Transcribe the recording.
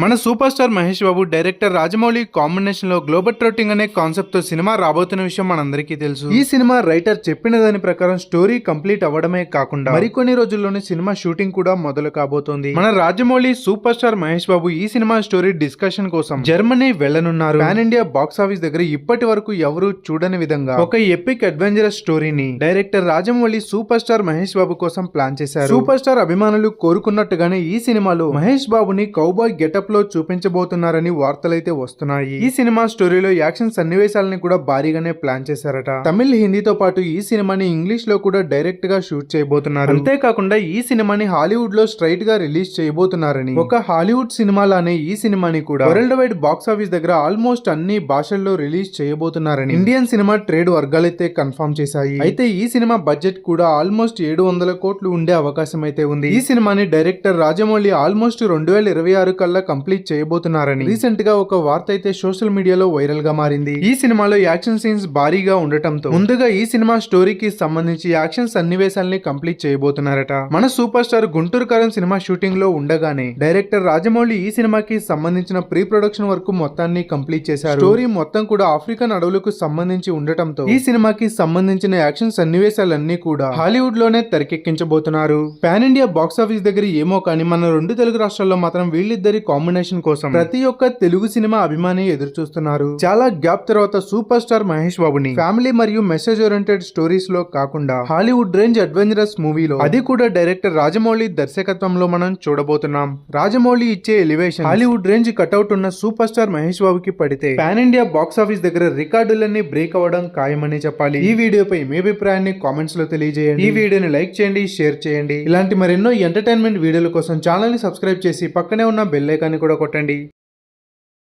మన super star Mahesh Babu director Rajamouli కాంబినేషన్లో global trotting అనే కాన్సెప్ట్తో సినిమా రాబోతున్న విషయం మనందరికీ తెలుసు. ఈ సినిమా రైటర్ చెప్పిన దాని ప్రకారం స్టోరీ కంప్లీట్ అవ్వడమే కాకుండా మరికొన్ని రోజుల్లోనే సినిమా షూటింగ్ కూడా మొదలు కాబోతోంది. మన రాజమౌళి సూపర్ స్టార్ మహేష్ బాబు ఈ సినిమా స్టోరీ డిస్కషన్ కోసం జర్మనీ వెళ్ళనున్నారు పాన్ ఇండియా బాక్స్ ఆఫీస్ దగ్గర ఇప్పటి వరకు ఎవరు చూడని విధంగా ఒక ఎపిక్ అడ్వెంచరస్ స్టోరీని director Rajamouli super star Mahesh Babu కోసం ప్లాన్ చేశారు. సూపర్ స్టార్ అభిమానులు కోరుకున్నట్టుగానే ఈ సినిమాలో మహేష్ బాబుని కౌబాయ్ గెటప్ లో చూపించబోతున్నారని వార్తలైతే వస్తున్నాయి. ఈ సినిమా స్టోరీలో యాక్షన్ సన్నివేశాలని కూడా భారీగానే ప్లాన్ చేశారట. తమిళ్ హిందీతో పాటు ఈ సినిమాని ఇంగ్లీష్లో కూడా డైరెక్ట్గా షూట్ చేయబోతున్నారు. అంతేకాకుండా ఈ సినిమాని హాలీవుడ్లో స్ట్రైట్గా రిలీజ్ చేయబోతున్నారని. ఒక హాలీవుడ్ సినిమాలానే ఈ సినిమాని కూడా వరల్డ్ వైడ్ బాక్స్ ఆఫీస్ దగ్గర ఆల్మోస్ట్ అన్ని భాషల్లో రిలీజ్ చేయబోతున్నారని ఇండియన్ సినిమా ట్రేడ్ వర్గాలైతే కన్ఫర్మ్ చేశాయి. అయితే ఈ సినిమా బడ్జెట్ కూడా ఆల్మోస్ట్ ఏడు వందల కోట్లు ఉండే అవకాశం అయితే ఉంది. ఈ సినిమాని డైరెక్టర్ రాజమౌళి ఆల్మోస్ట్ రెండు వేల ఇరవై ఆరు కల్లా కంప్లీట్ చేయబోతున్నారని రీసెంట్గా ఒక వార్త అయితే సోషల్ మీడియాలో వైరల్గా మారింది. ఈ సినిమాలో యాక్షన్ సీన్స్ భారీగా ఉండటంతో ముందుగా ఈ సినిమా స్టోరీకి సంబంధించి యాక్షన్ సన్నివేశాల్ని కంప్లీట్ చేయబోతున్నారట. మన సూపర్ స్టార్ గుంటూరు కారం సినిమా షూటింగ్లో ఉండగానే డైరెక్టర్ రాజమౌళి ఈ సినిమాకి సంబంధించిన ప్రీ ప్రొడక్షన్ వర్క్ మొత్తాన్ని కంప్లీట్ చేశారు. స్టోరీ మొత్తం కూడా ఆఫ్రికన్ అడవులకు సంబంధించి ఉండటంతో ఈ సినిమాకి సంబంధించిన యాక్షన్ సన్నివేశాలన్నీ కూడా హాలీవుడ్లోనే తెరకెక్కించబోతున్నారు. పాన్ ఇండియా బాక్స్ ఆఫీస్ దగ్గర ఏమో కానీ మన రెండు తెలుగు రాష్ట్రాల్లో మాత్రం వీళ్ళిద్దరి కాంబినేషన్ కోసం ప్రతి ఒక్క తెలుగు సినిమా అభిమాని ఎదురు చూస్తున్నారు చాలా గ్యాప్ తర్వాత సూపర్ స్టార్ మహేష్ బాబుని ఫ్యామిలీ మరియు మెసేజ్ ఓరియంటెడ్ స్టోరీస్లో కాకుండా హాలీవుడ్ రేంజ్ అడ్వెంచరస్ మూవీలో అది కూడా డైరెక్టర్ రాజమౌళి దర్శకత్వంలో మనం చూడబోతున్నాం. రాజమౌళి ఇచ్చే ఎలివేషన్ హాలీవుడ్ రేంజ్ కట్అవుట్ ఉన్న సూపర్ స్టార్ మహేష్ బాబుకి పడితే పాన్ ఇండియా బాక్స్ ఆఫీస్ దగ్గర రికార్డులన్నీ బ్రేక్ అవ్వడం ఖాయమని చెప్పాలి. ఈ వీడియోపై మీ అభిప్రాయాన్ని కామెంట్స్లో తెలియజేయండి. ఈ వీడియోని లైక్ చేయండి షేర్ చేయండి. ఇలాంటి మరెన్నో ఎంటర్టైన్మెంట్ వీడియోల కోసం ఛానల్ని సబ్స్క్రైబ్ చేసి పక్కనే ఉన్న బెల్ ఐకాన్ని కూడా కొట్టండి.